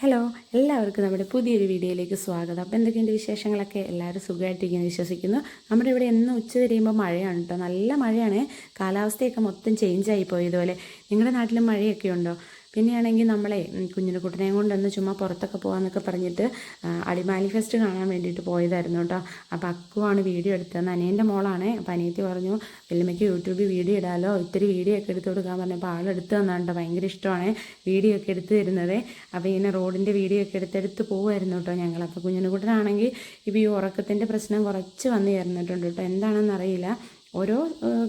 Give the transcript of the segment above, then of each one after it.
Hello എല്ലാവർക്കും നമ്മുടെ പുതിയൊരു വീഡിയോയിലേക്ക് സ്വാഗതം. അപ്പോൾ എന്തൊക്കെയുണ്ട് വിശേഷങ്ങളൊക്കെ? എല്ലാവരും സുഖമായിട്ടിരിക്കുന്നു വിശ്വസിക്കുന്നു. നമ്മുടെ ഇവിടെ എന്നും ഉച്ച തിരിയുമ്പോൾ മഴയാണ് കേട്ടോ നല്ല മഴയാണ്. കാലാവസ്ഥയൊക്കെ മൊത്തം ആയി പോയതുപോലെ. നിങ്ങളുടെ നാട്ടിലും മഴയൊക്കെ ഉണ്ടോ? പിന്നെയാണെങ്കിൽ നമ്മളെ കുഞ്ഞിന്റെ കുട്ടനെയും കൊണ്ടൊന്ന് ചുമ്മാ പുറത്തൊക്കെ പോകാമെന്നൊക്കെ പറഞ്ഞിട്ട് അടിമാലി ഫെസ്റ്റ് കാണാൻ വേണ്ടിയിട്ട് പോയതായിരുന്നു കേട്ടോ. അപ്പോൾ അക്കുവാണ് വീഡിയോ എടുത്തത് അനിയന്റെ മോളാണ്. അപ്പോൾ അനിയത്തി പറഞ്ഞു വല്യമ്മയ്ക്ക് യൂട്യൂബിൽ വീഡിയോ ഇടാലോ ഇത്തിരി വീഡിയോ ഒക്കെ എടുത്ത് കൊടുക്കാൻ പറഞ്ഞപ്പോൾ ആളെടുത്ത് കേട്ടോ. ഭയങ്കര ഇഷ്ടമാണ് വീഡിയോ ഒക്കെ എടുത്ത് തരുന്നത്. അപ്പോൾ ഇങ്ങനെ റോഡിന്റെ വീഡിയോ ഒക്കെ എടുത്തെടുത്ത് പോകുമായിരുന്നു കേട്ടോ ഞങ്ങൾ അപ്പോൾ കുഞ്ഞിനുകുട്ടനാണെങ്കിൽ ഇപ്പോൾ ഈ ഉറക്കത്തിന്റെ പ്രശ്നം കുറച്ച് വന്ന് ചേർന്നിട്ടുണ്ട് കേട്ടോ. എന്താണെന്ന് അറിയില്ല. ഓരോ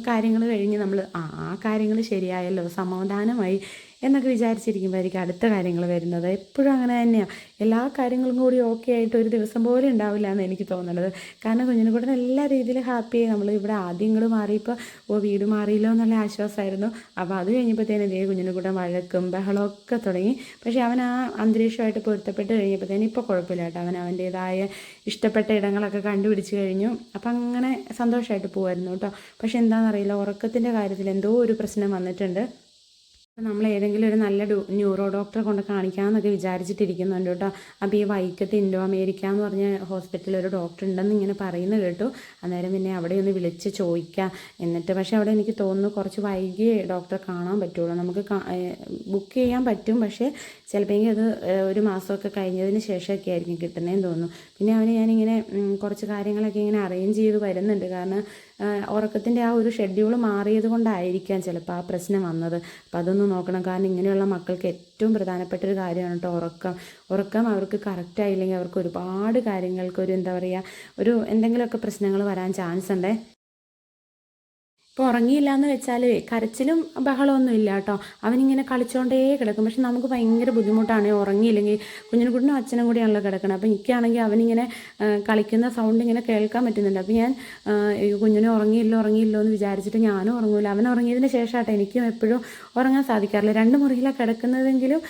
കാര്യങ്ങൾ കഴിഞ്ഞ് നമ്മൾ ആ ആ കാര്യങ്ങൾ ശരിയായല്ലോ. സമാധാനമായി എന്നൊക്കെ വിചാരിച്ചിരിക്കുമ്പോഴായിരിക്കും അടുത്ത കാര്യങ്ങൾ വരുന്നത്. എപ്പോഴും അങ്ങനെ തന്നെയാണ് എല്ലാ കാര്യങ്ങളും കൂടി ഓക്കെ ആയിട്ട് ഒരു ദിവസം പോലും ഉണ്ടാവില്ല എന്ന് എനിക്ക് തോന്നുന്നത് കാരണം കുഞ്ഞിനെ കൂടെ എല്ലാ രീതിയിലും ഹാപ്പിയായി നമ്മൾ ഇവിടെ ആദ്യങ്ങൾ മാറിയപ്പോൾ ഓ വീട് മാറിയില്ലോ എന്നുള്ള ആശ്വാസമായിരുന്നു. അപ്പോൾ അത് കഴിഞ്ഞപ്പോഴത്തേനും ഇതേ കുഞ്ഞിനെ കൂടെ വഴക്കും ബഹളമൊക്കെ തുടങ്ങി. പക്ഷേ അവൻ ആ അന്തരീക്ഷമായിട്ട് പൊരുത്തപ്പെട്ട് കഴിഞ്ഞപ്പോഴത്തേനും ഇപ്പോൾ കുഴപ്പമില്ല കേട്ടോ. അവൻ അവന്റേതായ ഇഷ്ടപ്പെട്ട ഇടങ്ങളൊക്കെ കണ്ടുപിടിച്ച് കഴിഞ്ഞു. അപ്പം അങ്ങനെ സന്തോഷമായിട്ട് പോകുമായിരുന്നു കേട്ടോ. പക്ഷെ എന്താണെന്നറിയില്ല ഉറക്കത്തിന്റെ കാര്യത്തിൽ എന്തോ ഒരു പ്രശ്നം വന്നിട്ടുണ്ട്. നമ്മൾ ഏതെങ്കിലും ഒരു നല്ല ന്യൂറോ ഡോക്ടറെ കൊണ്ട് കാണിക്കാമെന്നൊക്കെ വിചാരിച്ചിട്ടിരിക്കുന്നുണ്ട് കേട്ടോ. അപ്പോൾ ഈ വൈക്കത്ത് ഇൻഡോ അമേരിക്ക എന്ന് പറഞ്ഞ ഹോസ്പിറ്റലിൽ ഒരു ഡോക്ടർ ഉണ്ടെന്ന് ഇങ്ങനെ പറയുന്നത് കേട്ടു. അന്നേരം പിന്നെ അവിടെ ഒന്ന് വിളിച്ച് ചോദിക്കാം. എന്നിട്ട് പക്ഷേ അവിടെ എനിക്ക് തോന്നുന്നു കുറച്ച് വൈകിയേ ഡോക്ടറെ കാണാൻ പറ്റുള്ളൂ. നമുക്ക് ബുക്ക് ചെയ്യാൻ പറ്റും. പക്ഷേ ചിലപ്പോൾ അത് ഒരു മാസമൊക്കെ കഴിഞ്ഞതിന് ശേഷമൊക്കെ ആയിരിക്കും കിട്ടുന്നതെന്ന് തോന്നുന്നു. പിന്നെ അവന് ഞാനിങ്ങനെ കുറച്ച് കാര്യങ്ങളൊക്കെ ഇങ്ങനെ അറേഞ്ച് ചെയ്ത് വരുന്നുണ്ട്. കാരണം ഉറക്കത്തിന്റെ ആ ഒരു ഷെഡ്യൂൾ മാറിയത് കൊണ്ടായിരിക്കാം ചിലപ്പോൾ ആ പ്രശ്നം വന്നത്. അപ്പോൾ അതൊന്ന് നോക്കണം. കാരണം ഇങ്ങനെയുള്ള മക്കൾക്ക് ഏറ്റവും പ്രധാനപ്പെട്ട ഒരു കാര്യമാണ് കേട്ടോ ഉറക്കം. ഉറക്കം അവർക്ക് കറക്റ്റായില്ലെങ്കിൽ അവർക്ക് ഒരുപാട് കാര്യങ്ങൾക്ക് ഒരു എന്താ പറയുക ഒരു എന്തെങ്കിലുമൊക്കെ പ്രശ്നങ്ങൾ വരാൻ ചാൻസ് ഉണ്ടേ? ഇപ്പോൾ ഉറങ്ങിയില്ല എന്ന് വെച്ചാൽ കരച്ചിലും ബഹളമൊന്നും ഇല്ല കേട്ടോ. അവനിങ്ങനെ കളിച്ചുകൊണ്ടേ കിടക്കും. പക്ഷെ നമുക്ക് ഭയങ്കര ബുദ്ധിമുട്ടാണ് ഉറങ്ങിയില്ലെങ്കിൽ കുഞ്ഞിനും കുട്ടിനും അച്ഛനും കൂടിയാണല്ലോ കിടക്കണം. അപ്പോൾ എനിക്കാണെങ്കിൽ അവനിങ്ങനെ കളിക്കുന്ന സൗണ്ട് ഇങ്ങനെ കേൾക്കാൻ പറ്റുന്നുണ്ട്. അപ്പോൾ ഞാൻ കുഞ്ഞിനെ ഉറങ്ങിയില്ലോ ഉറങ്ങിയില്ലോ എന്ന് വിചാരിച്ചിട്ട് ഞാനും ഉറങ്ങൂല. അവൻ ഉറങ്ങിയതിന് ശേഷമാട്ടെ എനിക്കും എപ്പോഴും ഉറങ്ങാൻ സാധിക്കാറില്ല. രണ്ട് മുറിയിലാണ് കിടക്കുന്നതെങ്കിലും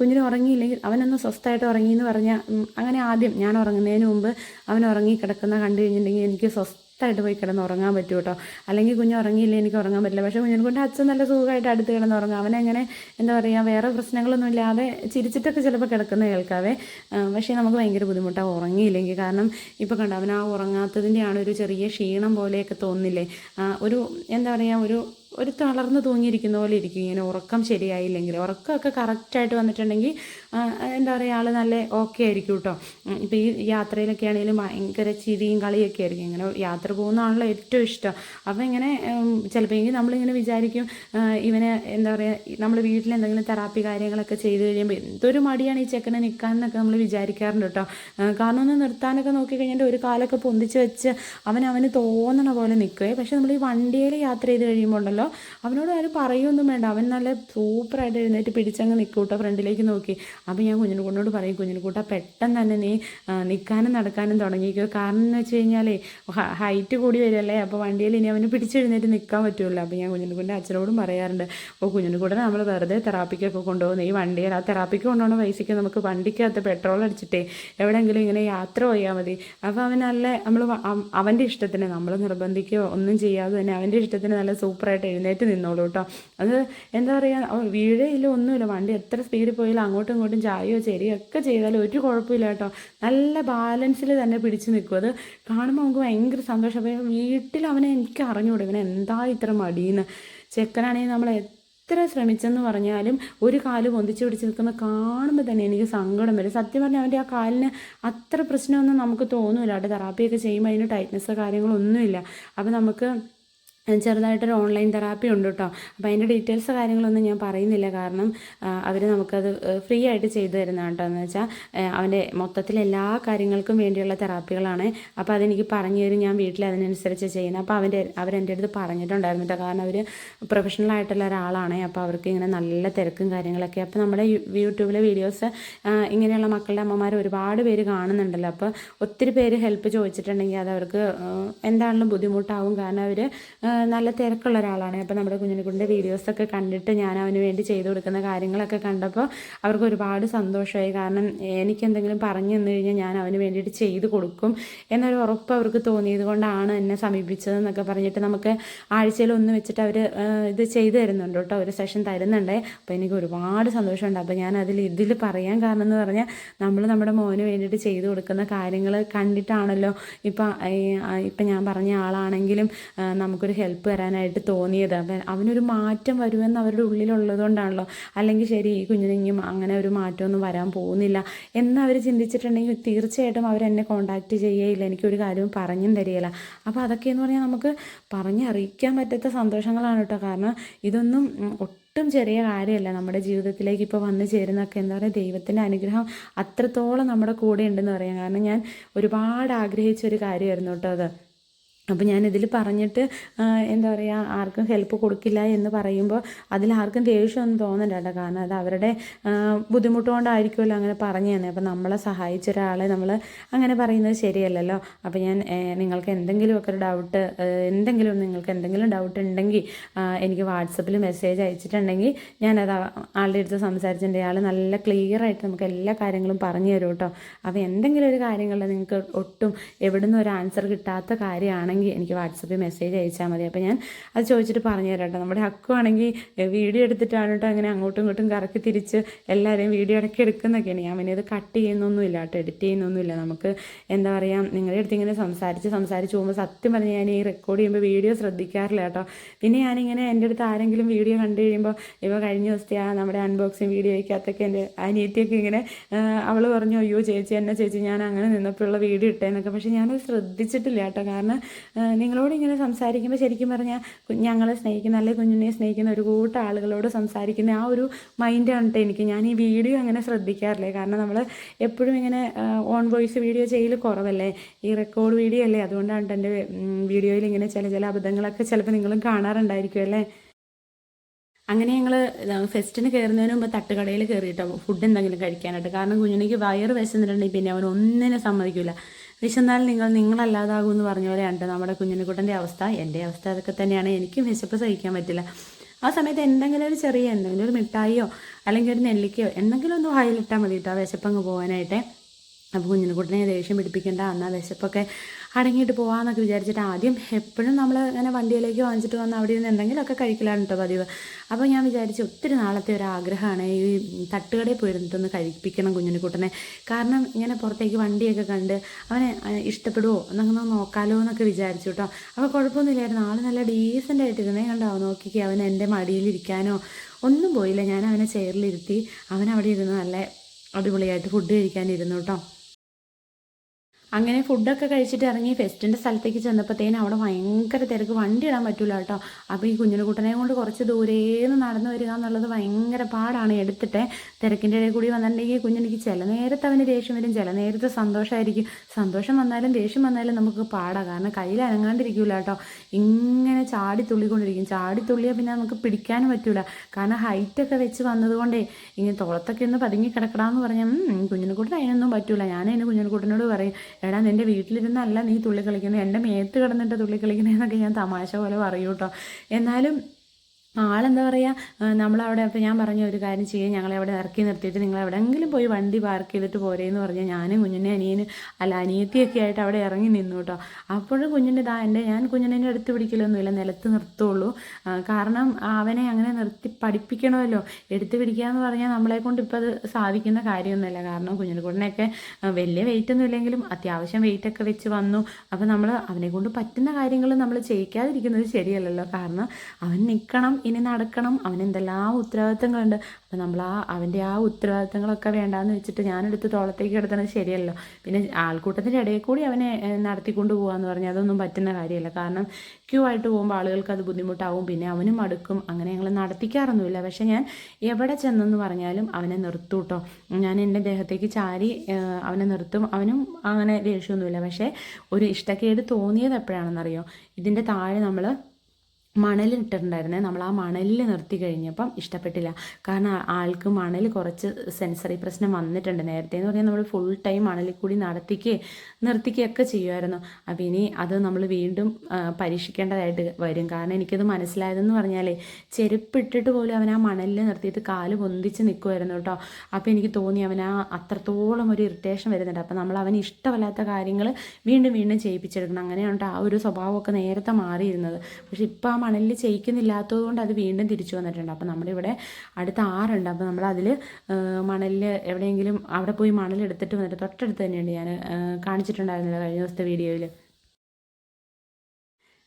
കുഞ്ഞിന് ഉറങ്ങിയില്ലെങ്കിൽ അവനൊന്ന് സ്വസ്ഥമായിട്ട് ഉറങ്ങി എന്ന് പറഞ്ഞാൽ അങ്ങനെ ആദ്യം ഞാൻ ഉറങ്ങുന്നതിന് മുമ്പ് അവൻ ഉറങ്ങി കിടക്കുന്ന കണ്ടു കഴിഞ്ഞിട്ടുണ്ടെങ്കിൽ എനിക്ക് സ്വസ്ഥ സ്വസ്ഥമായിട്ട് പോയി കിടന്ന് ഉറങ്ങാൻ പറ്റും കേട്ടോ. അല്ലെങ്കിൽ കുഞ്ഞ് ഉറങ്ങിയില്ല എനിക്ക് ഉറങ്ങാൻ പറ്റില്ല. പക്ഷേ കുഞ്ഞിനെ കൊണ്ട് അച്ഛൻ നല്ല സുഖമായിട്ട് അടുത്ത് കിടന്ന് ഉറങ്ങും. അവനങ്ങനെ എന്താ പറയുക വേറെ പ്രശ്നങ്ങളൊന്നും ഇല്ലാതെ ചിരിച്ചിട്ടൊക്കെ ചിലപ്പോൾ കിടക്കുന്ന കേൾക്കാവേ. പക്ഷേ നമുക്ക് ഭയങ്കര ബുദ്ധിമുട്ടാണ് ഉറങ്ങിയില്ലെങ്കിൽ. കാരണം ഇപ്പോൾ കണ്ടോ അവൻ ആ ഉറങ്ങാത്തതിന്റെയാണ് ഒരു ചെറിയ ക്ഷീണം പോലെയൊക്കെ തോന്നില്ലേ? ഒരു എന്താ പറയുക ഒരു ഒരു തളർന്ന് തൂങ്ങിയിരിക്കുന്ന പോലെ ഇരിക്കും. ഇങ്ങനെ ഉറക്കം ശരിയായില്ലെങ്കിൽ ഉറക്കമൊക്കെ കറക്റ്റായിട്ട് വന്നിട്ടുണ്ടെങ്കിൽ എന്താ പറയുക ആൾ നല്ല ഓക്കെ ആയിരിക്കും കേട്ടോ ഇപ്പോൾ ഈ യാത്രയിലൊക്കെ ആണെങ്കിലും ഭയങ്കര ചിരിയും കളിയൊക്കെ ആയിരിക്കും. ഇങ്ങനെ യാത്ര പോകുന്നതാണല്ലോ ഏറ്റവും ഇഷ്ടം. അപ്പോൾ ഇങ്ങനെ ചിലപ്പോൾ നമ്മളിങ്ങനെ വിചാരിക്കും ഇവനെ എന്താ പറയുക നമ്മൾ വീട്ടിൽ എന്തെങ്കിലും തെറാപ്പി കാര്യങ്ങളൊക്കെ ചെയ്ത് കഴിയുമ്പോൾ എന്തൊരു മടിയാണ് ഈ ചെക്കനെ നിൽക്കാൻ എന്നൊക്കെ നമ്മൾ വിചാരിക്കാറുണ്ട് കേട്ടോ കാരണം ഒന്ന് നിർത്താനൊക്കെ നോക്കിക്കഴിഞ്ഞാൽ ഒരു കാലൊക്കെ പൊന്തിച്ച് വെച്ച് അവൻ അവന് തോന്നണ പോലെ നിൽക്കുകയെ പക്ഷെ നമ്മൾ ഈ വണ്ടിയിൽ യാത്ര ചെയ്ത് കഴിയുമ്പോൾ ഉണ്ടല്ലോ അവനോട് ആരും പറയുമൊന്നും വേണ്ട. അവൻ നല്ല സൂപ്പറായിട്ട് എഴുന്നേറ്റ് പിടിച്ചങ്ങ് നിൽക്കും കേട്ടോ ഫ്രണ്ടിലേക്ക് നോക്കി. അപ്പോൾ ഞാൻ കുഞ്ഞിനുകൂട്ടിനോട് പറയും കുഞ്ഞിനുകൂട്ട പെട്ടെന്ന് തന്നെ നീ നിൽക്കാനും നടക്കാനും തുടങ്ങിക്കോ കാരണം എന്ന് വെച്ച് കഴിഞ്ഞാലേ ഹൈറ്റ് കൂടി വരുമല്ലേ അപ്പോൾ വണ്ടിയിൽ ഇനി അവന് പിടിച്ചെഴുന്നേറ്റ് നിൽക്കാൻ പറ്റുമല്ലോ അപ്പോൾ ഞാൻ കുഞ്ഞിനുകൂട്ടിന്റെ അച്ഛനോടും പറയാറുണ്ട് അപ്പോൾ കുഞ്ഞിനുകൂടെ നമ്മൾ വെറുതെ തെറാപ്പിക്കൊക്കെ കൊണ്ടുപോകുന്നത് ഈ വണ്ടിയിൽ ആ തെറാപ്പിക്ക് കൊണ്ടുപോകുന്ന പൈസയ്ക്ക് നമുക്ക് വണ്ടിക്കകത്ത് പെട്രോൾ അടിച്ചിട്ടേ എവിടെയെങ്കിലും ഇങ്ങനെ യാത്ര പോയാൽ മതി. അപ്പോൾ അവൻ നല്ല നമ്മൾ അവന്റെ ഇഷ്ടത്തിന് നമ്മൾ നിർബന്ധിക്കുകയോ ഒന്നും ചെയ്യാതെ തന്നെ അവന്റെ ഇഷ്ടത്തിന് നല്ല സൂപ്പറായിട്ട് എഴുന്നേറ്റ് നിന്നോളൂ കേട്ടോ. അത് എന്താ പറയുക വീഴയില്ല ഒന്നുമില്ല. വണ്ടി എത്ര സ്പീഡിൽ പോയാലും അങ്ങോട്ടും ഇങ്ങോട്ടും ചായയോ ചെരിയോ ഒക്കെ ചെയ്താലും ഒരു കുഴപ്പമില്ല കേട്ടോ. നല്ല ബാലൻസിൽ തന്നെ പിടിച്ച് നിൽക്കും അത് കാണുമ്പോൾ നമുക്ക് ഭയങ്കര സന്തോഷം. അപ്പോൾ വീട്ടിൽ അവനെ എനിക്ക് അറിഞ്ഞുകൂടെ. ഇവനെ എന്താ ഇത്ര മടിയെന്ന് ചെക്കനാണെങ്കിൽ നമ്മൾ എത്ര ശ്രമിച്ചെന്ന് പറഞ്ഞാലും ഒരു കാൽ പൊന്തിച്ച് പിടിച്ച് നിൽക്കുന്ന കാണുമ്പോൾ തന്നെ എനിക്ക് സങ്കടം വരും. സത്യം പറഞ്ഞാൽ അവന്റെ ആ കാലിന് അത്ര പ്രശ്നമൊന്നും നമുക്ക് തോന്നില്ല അവിടെ തെറാപ്പിയൊക്കെ ചെയ്യുമ്പോൾ അതിന് ടൈറ്റ്നസ്സോ കാര്യങ്ങളൊന്നുമില്ല. അപ്പോൾ നമുക്ക് ചെറുതായിട്ടൊരു ഓൺലൈൻ തെറാപ്പി ഉണ്ട് കേട്ടോ അപ്പോൾ അതിന്റെ ഡീറ്റെയിൽസ് കാര്യങ്ങളൊന്നും ഞാൻ പറയുന്നില്ല. കാരണം അവർ നമുക്കത് ഫ്രീ ആയിട്ട് ചെയ്തു തരുന്നതാണ് കേട്ടോ എന്ന് വെച്ചാൽ അവന്റെ മൊത്തത്തിൽ എല്ലാ കാര്യങ്ങൾക്കും വേണ്ടിയുള്ള തെറാപ്പികളാണ് അപ്പോൾ അതെനിക്ക് പറഞ്ഞു തരും ഞാൻ വീട്ടിൽ അതിനനുസരിച്ച് ചെയ്യുന്നത്. അപ്പോൾ അവന്റെ അവരെന്റെ അടുത്ത് പറഞ്ഞിട്ടുണ്ടായിരുന്നു കേട്ടോ കാരണം അവർ പ്രൊഫഷണൽ ആയിട്ടുള്ള ഒരാളാണ്. അപ്പോൾ അവർക്ക് ഇങ്ങനെ നല്ല തിരക്കും കാര്യങ്ങളൊക്കെ. അപ്പോൾ നമ്മുടെ യൂട്യൂബിലെ വീഡിയോസ് ഇങ്ങനെയുള്ള മക്കളുടെ അമ്മമാർ ഒരുപാട് പേര് കാണുന്നുണ്ടല്ലോ. അപ്പോൾ ഒത്തിരി പേര് ഹെൽപ്പ് ചോദിച്ചിട്ടുണ്ടെങ്കിൽ അത് അവർക്ക് എന്താണെങ്കിലും ബുദ്ധിമുട്ടാവും. കാരണം അവർ നല്ല തിരക്കുള്ള ഒരാളാണ്. അപ്പോൾ നമ്മുടെ കുഞ്ഞിനെക്കുട്ടിന്റെ വീഡിയോസൊക്കെ കണ്ടിട്ട് ഞാൻ അവന് വേണ്ടി ചെയ്തു കൊടുക്കുന്ന കാര്യങ്ങളൊക്കെ കണ്ടപ്പോൾ അവർക്ക് ഒരുപാട് സന്തോഷമായി. കാരണം എനിക്കെന്തെങ്കിലും പറഞ്ഞു തന്നു കഴിഞ്ഞാൽ ഞാൻ അവന് വേണ്ടിയിട്ട് ചെയ്ത് കൊടുക്കും എന്നൊരു ഉറപ്പ് അവർക്ക് തോന്നിയത് കൊണ്ടാണ് എന്നെ സമീപിച്ചതെന്നൊക്കെ പറഞ്ഞിട്ട് നമുക്ക് ആഴ്ചയിൽ ഒന്ന് വെച്ചിട്ട് അവർ ഇത് ചെയ്തു തരുന്നുണ്ട് കേട്ടോ. ഒരു സെഷൻ തരുന്നുണ്ട്. അപ്പോൾ എനിക്ക് ഒരുപാട് സന്തോഷമുണ്ട്. അപ്പോൾ ഞാൻ അതിൽ ഇതിൽ പറയാൻ കാരണം എന്ന് പറഞ്ഞാൽ നമ്മൾ നമ്മുടെ മോന് വേണ്ടിയിട്ട് ചെയ്തു കൊടുക്കുന്ന കാര്യങ്ങൾ കണ്ടിട്ടാണല്ലോ ഇപ്പം ഇപ്പം ഞാൻ പറഞ്ഞ ആളാണെങ്കിലും നമുക്കൊരു ഹെൽപ്പ് തരാനായിട്ട് തോന്നിയത്. അവൻ അവനൊരു മാറ്റം വരുമെന്ന് അവരുടെ ഉള്ളിലുള്ളതുകൊണ്ടാണല്ലോ. അല്ലെങ്കിൽ ശരി ഈ കുഞ്ഞിനെങ്കിലും അങ്ങനെ ഒരു മാറ്റമൊന്നും വരാൻ പോകുന്നില്ല എന്ന് അവർ ചിന്തിച്ചിട്ടുണ്ടെങ്കിൽ തീർച്ചയായിട്ടും അവരെന്നെ കോണ്ടാക്ട് ചെയ്യുകയില്ല എനിക്കൊരു കാര്യവും പറഞ്ഞും തരികയില്ല. അപ്പോൾ അതൊക്കെയെന്ന് പറഞ്ഞാൽ നമുക്ക് പറഞ്ഞറിയിക്കാൻ പറ്റാത്ത സന്തോഷങ്ങളാണ് കേട്ടോ. കാരണം ഇതൊന്നും ഒട്ടും ചെറിയ കാര്യമല്ല. നമ്മുടെ ജീവിതത്തിലേക്ക് ഇപ്പോൾ വന്നു ചേരുന്നൊക്കെ എന്താ പറയുക ദൈവത്തിന്റെ അനുഗ്രഹം അത്രത്തോളം നമ്മുടെ കൂടെ ഉണ്ടെന്ന് പറയാം. കാരണം ഞാൻ ഒരുപാട് ആഗ്രഹിച്ച ഒരു കാര്യമായിരുന്നു കേട്ടോ അത്. അപ്പോൾ ഞാനിതിൽ പറഞ്ഞിട്ട് എന്താ പറയുക ആർക്കും ഹെൽപ്പ് കൊടുക്കില്ല എന്ന് പറയുമ്പോൾ അതിൽ ആർക്കും ദേഷ്യമൊന്നും തോന്നണ്ട കേട്ടോ കാരണം അത് അവരുടെ ബുദ്ധിമുട്ട് കൊണ്ടായിരിക്കുമല്ലോ അങ്ങനെ പറഞ്ഞു തന്നെ. അപ്പോൾ നമ്മളെ സഹായിച്ച ഒരാളെ നമ്മൾ അങ്ങനെ പറയുന്നത് ശരിയല്ലല്ലോ. അപ്പോൾ ഞാൻ നിങ്ങൾക്ക് എന്തെങ്കിലുമൊക്കെ ഒരു ഡൗട്ട് എന്തെങ്കിലും നിങ്ങൾക്ക് എന്തെങ്കിലും ഡൗട്ട് ഉണ്ടെങ്കിൽ എനിക്ക് വാട്സപ്പിൽ മെസ്സേജ് അയച്ചിട്ടുണ്ടെങ്കിൽ ഞാനത് ആളുടെ അടുത്ത് സംസാരിച്ചിട്ടുണ്ട്. ആൾ നല്ല ക്ലിയർ ആയിട്ട് നമുക്ക് എല്ലാ കാര്യങ്ങളും പറഞ്ഞു തരും കേട്ടോ. അപ്പോൾ എന്തെങ്കിലും ഒരു കാര്യങ്ങളിൽ നിങ്ങൾക്ക് ഒട്ടും എവിടെ നിന്നും ഒരു ആൻസർ കിട്ടാത്ത കാര്യമാണെങ്കിൽ ആണെങ്കിൽ എനിക്ക് വാട്സപ്പിൽ മെസ്സേജ് അയച്ചാൽ മതി. അപ്പോൾ ഞാൻ അത് ചോദിച്ചിട്ട് പറഞ്ഞു തരാം കേട്ടോ. നമ്മുടെ ഹക്കു ആണെങ്കിൽ വീഡിയോ എടുത്തിട്ടാണ് കേട്ടോ അങ്ങനെ അങ്ങോട്ടും ഇങ്ങോട്ടും കറക്കി തിരിച്ച് എല്ലാവരെയും വീഡിയോ ഇടയ്ക്ക് എടുക്കുന്നൊക്കെയാണ് ഞാൻ പിന്നെ ഇത് കട്ട് ചെയ്യുന്നൊന്നുമില്ല കേട്ടോ എഡിറ്റ് ചെയ്യുന്നൊന്നുമില്ല നമുക്ക് എന്താ പറയുക നിങ്ങളുടെ അടുത്ത് ഇങ്ങനെ സംസാരിച്ച് സംസാരിച്ച് പോകുമ്പോൾ സത്യം പറഞ്ഞ് ഞാൻ ഈ റെക്കോർഡ് ചെയ്യുമ്പോൾ വീഡിയോ ശ്രദ്ധിക്കാറില്ല കേട്ടോ. പിന്നെ ഞാനിങ്ങനെ എന്റെ അടുത്ത് ആരെങ്കിലും വീഡിയോ കണ്ടു കഴിയുമ്പോൾ ഇപ്പോൾ കഴിഞ്ഞ ദിവസത്തെ ആ നമ്മുടെ അൺബോക്സിങ് വീഡിയോയ്ക്കകത്തൊക്കെ എന്റെ അനിയത്തിയൊക്കെ ഇങ്ങനെ അവൾ പറഞ്ഞു അയ്യോ ചേച്ചി എന്നെ ചേച്ചി ഞാൻ അങ്ങനെ നിന്നപ്പോഴുള്ള വീഡിയോ ഇട്ടേന്നൊക്കെ. പക്ഷേ ഞാനത് ശ്രദ്ധിച്ചിട്ടില്ല കേട്ടോ. കാരണം നിങ്ങളോട് ഇങ്ങനെ സംസാരിക്കുമ്പോൾ ശരിക്കും പറഞ്ഞാൽ ഞങ്ങളെ സ്നേഹിക്കുന്ന അല്ലെങ്കിൽ കുഞ്ഞിനെ സ്നേഹിക്കുന്ന ഒരു കൂട്ടം ആളുകളോട് സംസാരിക്കുന്ന ആ ഒരു മൈൻഡാണ് കേട്ടോ എനിക്ക്. ഞാൻ ഈ വീഡിയോ അങ്ങനെ ശ്രദ്ധിക്കാറില്ലേ? കാരണം നമ്മൾ എപ്പോഴും ഇങ്ങനെ ഓൺ വോയിസ് വീഡിയോ ചെയ്യൽ കുറവല്ലേ? ഈ റെക്കോർഡ് വീഡിയോ അല്ലേ? അതുകൊണ്ടാണ് എന്റെ വീഡിയോയിൽ ഇങ്ങനെ ചില ചില അബദ്ധങ്ങളൊക്കെ ചിലപ്പോൾ നിങ്ങളും കാണാറുണ്ടായിരിക്കും അല്ലേ? അങ്ങനെ ഞങ്ങൾ ഫെസ്റ്റിന് കയറുന്നതിന് മുമ്പ് തട്ടുകടയിൽ കയറിയിട്ടോ ഫുഡ് എന്തെങ്കിലും കഴിക്കാനായിട്ട്. കാരണം കുഞ്ഞിനിക്ക് വയറ് വിശന്നിട്ടുണ്ടെങ്കിൽ പിന്നെ അവൻ ഒന്നിനും സമ്മതിക്കില്ല വിശന്നാൽ നിങ്ങൾ നിങ്ങളല്ലാതാകും എന്ന് പറഞ്ഞ പോലെ ഉണ്ട്. നമ്മുടെ കുഞ്ഞിനെക്കുട്ടന്റെ അവസ്ഥ എന്റെ അവസ്ഥ അതൊക്കെ തന്നെയാണ്. എനിക്കും വിശപ്പ് സഹിക്കാൻ പറ്റില്ല. ആ സമയത്ത് എന്തെങ്കിലും ഒരു ചെറിയ എന്തെങ്കിലും ഒരു മിഠായിയോ അല്ലെങ്കിൽ ഒരു നെല്ലിക്കയോ എന്തെങ്കിലും ഒന്ന് വായിലിട്ടാൽ മതി കേട്ടോ വിശപ്പങ്ങ് പോകാനായിട്ട്. അപ്പോൾ കുഞ്ഞിനെക്കുട്ടനെ ദേഷ്യം പിടിപ്പിക്കേണ്ട എന്നാൽ വിശപ്പൊക്കെ അടങ്ങിയിട്ട് പോകാമെന്നൊക്കെ വിചാരിച്ചിട്ട് ആദ്യം എപ്പോഴും നമ്മൾ ഇങ്ങനെ വണ്ടിയിലേക്ക് വാങ്ങിച്ചിട്ട് വന്ന് അവിടെ ഇരുന്ന് എന്തെങ്കിലുമൊക്കെ കഴിക്കലാണ് കേട്ടോ പതിവ്. അപ്പോൾ ഞാൻ വിചാരിച്ചു ഒത്തിരി നാളത്തെ ഒരു ആഗ്രഹമാണ് ഈ തട്ടുകടയിൽ പോയിരുന്നിട്ടൊന്ന് കഴിപ്പിക്കണം കുഞ്ഞിനെ കാരണം ഇങ്ങനെ പുറത്തേക്ക് വണ്ടിയൊക്കെ കണ്ട് അവനെ ഇഷ്ടപ്പെടുമോ എന്നങ്ങനെ നോക്കാലോ എന്നൊക്കെ വിചാരിച്ചു കേട്ടോ അപ്പോൾ കുഴപ്പമൊന്നുമില്ലായിരുന്നു ആൾ നല്ല ഡീസന്റ് ആയിട്ടിരുന്നേ കണ്ടോ നോക്കിക്കേ അവൻ എന്റെ മടിയിലിരിക്കാനോ? ഒന്നും പോയില്ല. ഞാൻ അവനെ ചെയറിലിരുത്തി അവൻ അവിടെ ഇരുന്ന് നല്ല അടിപൊളിയായിട്ട് ഫുഡ് കഴിക്കാനിരുന്നു കേട്ടോ അങ്ങനെ ഫുഡൊക്കെ കഴിച്ചിട്ട് ഇറങ്ങി ഫെസ്റ്റിന്റെ സ്ഥലത്തേക്ക് ചെന്നപ്പോഴത്തേനും അവിടെ ഭയങ്കര തിരക്ക്. വണ്ടി ഇടാൻ പറ്റില്ല കേട്ടോ. അപ്പോൾ ഈ കുഞ്ഞിനെ കുട്ടനെ കൊണ്ട് കുറച്ച് ദൂരേന്ന് നടന്നു വരിക എന്നുള്ളത് ഭയങ്കര പാടാണ്. എടുത്തിട്ട് തിരക്കിന്റെ ഇടയിൽ കൂടി വന്നിട്ടുണ്ടെങ്കിൽ കുഞ്ഞിനിക്ക് ചില നേരത്തെ അവന് ദേഷ്യം വരും ചില നേരത്തെ സന്തോഷമായിരിക്കും സന്തോഷം വന്നാലും ദേഷ്യം വന്നാലും നമുക്ക് പാടാം. കാരണം കയ്യിൽ അനങ്ങാണ്ടിരിക്കില്ല കേട്ടോ. ഇങ്ങനെ ചാടി തുള്ളിക്കൊണ്ടിരിക്കും. ചാടി തുള്ളിയാൽ പിന്നെ നമുക്ക് പിടിക്കാനും പറ്റൂല. കാരണം ഹൈറ്റൊക്കെ വെച്ച് വന്നതുകൊണ്ടേ ഇങ്ങനെ തോളത്തൊക്കെ ഒന്ന് പതുങ്ങി കിടക്കണമെന്ന് പറഞ്ഞാൽ കുഞ്ഞിനെ കൂട്ടൻ അതിനൊന്നും പറ്റൂല. ഞാൻ അതിന് കുഞ്ഞിനെ കൂട്ടനോട് പറയും എടാ നിന്റെ വീട്ടിലിരുന്നല്ല നീ തുള്ളി കളിക്കുന്നത് എന്റെ മേത്ത് കിടന്നിട്ട് തുള്ളി കളിക്കുന്നതെന്നൊക്കെ ഞാൻ തമാശ പോലെ പറയൂ കേട്ടോ എന്നാലും ആളെന്താ പറയുക നമ്മളവിടെ അപ്പോൾ ഞാൻ പറഞ്ഞ ഒരു കാര്യം ചെയ്യുക ഞങ്ങളെ അവിടെ ഇറക്കി നിർത്തിയിട്ട് നിങ്ങൾ എവിടെയെങ്കിലും പോയി വണ്ടി പാർക്ക് ചെയ്തിട്ട് പോരേന്ന് പറഞ്ഞാൽ ഞാനും കുഞ്ഞിനെ അനിയനും അല്ല അനിയത്തിയൊക്കെ ആയിട്ട് അവിടെ ഇറങ്ങി നിന്നു കേട്ടോ. അപ്പോഴും കുഞ്ഞിന്റെ ഇതാ എന്റെ ഞാൻ കുഞ്ഞിനെ എടുത്ത് പിടിക്കലൊന്നുമില്ല നിലത്ത് നിർത്തുള്ളൂ. കാരണം അവനെ അങ്ങനെ നിർത്തി പഠിപ്പിക്കണമല്ലോ. എടുത്ത് പിടിക്കുക എന്ന് പറഞ്ഞാൽ നമ്മളെ കൊണ്ട് ഇപ്പോൾ അത് സാധിക്കുന്ന കാര്യമൊന്നുമില്ല. കാരണം കുഞ്ഞിനെക്കൂടിനൊക്കെ വലിയ വെയിറ്റ് ഒന്നും ഇല്ലെങ്കിലും അത്യാവശ്യം വെയിറ്റൊക്കെ വെച്ച് വന്നു. അപ്പോൾ നമ്മൾ അവനെ കൊണ്ട് പറ്റുന്ന കാര്യങ്ങൾ നമ്മൾ ചെയ്യിക്കാതിരിക്കുന്നത് ശരിയല്ലല്ലോ. കാരണം അവൻ നിൽക്കണം ഇനി നടക്കണം. അവൻ എന്തെല്ലാം ഉത്തരവാദിത്തങ്ങളുണ്ട്. അപ്പോൾ നമ്മൾ ആ അവന്റെ ആ ഉത്തരവാദിത്തങ്ങളൊക്കെ വേണ്ടാന്ന് വെച്ചിട്ട് ഞാനെടുത്ത് തോളത്തേക്ക് എടുത്തത് ശരിയല്ലോ. പിന്നെ ആൾക്കൂട്ടത്തിന്റെ ഇടയിൽ കൂടി അവനെ നടത്തിക്കൊണ്ട് പോകാമെന്ന് പറഞ്ഞാൽ അതൊന്നും പറ്റുന്ന കാര്യമല്ല. കാരണം ക്യൂ ആയിട്ട് പോകുമ്പോൾ ആളുകൾക്ക് അത് ബുദ്ധിമുട്ടാവും. പിന്നെ അവനും മടുക്കും. അങ്ങനെ ഞങ്ങൾ നടത്തിക്കാറൊന്നുമില്ല. പക്ഷെ ഞാൻ എവിടെ ചെന്നെന്ന് പറഞ്ഞാലും അവനെ നിർത്തും കേട്ടോ ഞാൻ എന്റെ ദേഹത്തേക്ക് ചാരി അവനെ നിർത്തും. അവനും അങ്ങനെ ദേഷ്യമൊന്നുമില്ല. പക്ഷേ ഒരു ഇഷ്ടക്കേട് തോന്നിയത് എപ്പോഴാണെന്നറിയോ? ഇതിന്റെ താഴെ നമ്മൾ മണൽ ഇട്ടിട്ടുണ്ടായിരുന്നേ നമ്മൾ ആ മണലിൽ നിർത്തി കഴിഞ്ഞപ്പം ഇഷ്ടപ്പെട്ടില്ല. കാരണം ആൾക്ക് മണൽ കുറച്ച് സെൻസറി പ്രശ്നം വന്നിട്ടുണ്ട്. നേരത്തെ എന്ന് പറഞ്ഞാൽ നമ്മൾ ഫുൾ ടൈം മണലിൽ കൂടി നടത്തിക്കുകയും നിർത്തിക്കുകയൊക്കെ ചെയ്യുമായിരുന്നു അപ്പം ഇനി അത് നമ്മൾ വീണ്ടും പരീക്ഷിക്കേണ്ടതായിട്ട് വരും. കാരണം എനിക്കത് മനസ്സിലായതെന്ന് പറഞ്ഞാലേ ചെരുപ്പിട്ടിട്ട് പോലും അവൻ ആ മണലിൽ നിർത്തിയിട്ട് കാൽ പൊന്തിച്ച് നിൽക്കുമായിരുന്നു കേട്ടോ. അപ്പോൾ എനിക്ക് തോന്നി അവൻ ആ അത്രത്തോളം ഒരു ഇറിറ്റേഷൻ വരുന്നുണ്ട്. അപ്പം നമ്മൾ അവന് ഇഷ്ടമല്ലാത്ത കാര്യങ്ങൾ വീണ്ടും വീണ്ടും ചെയ്യിപ്പിച്ചെടുക്കണം. അങ്ങനെയാണ് ആ ഒരു സ്വഭാവമൊക്കെ നേരത്തെ മാറിയിരുന്നത്. പക്ഷെ ഇപ്പോൾ ആ മണലിൽ ചെയ്യിക്കുന്നില്ലാത്തത് കൊണ്ട് അത് വീണ്ടും തിരിച്ചു വന്നിട്ടുണ്ട്. അപ്പോൾ നമ്മുടെ ഇവിടെ അടുത്ത് ആറുണ്ട്. അപ്പോൾ നമ്മൾ അതിൽ മണലിൽ എവിടെയെങ്കിലും അവിടെ പോയി മണലെടുത്തിട്ട് വന്നിട്ട് തൊട്ടടുത്ത് തന്നെയുണ്ട് ഞാൻ കാണിച്ചിട്ടുണ്ടായിരുന്നില്ല കഴിഞ്ഞ ദിവസത്തെ വീഡിയോയിൽ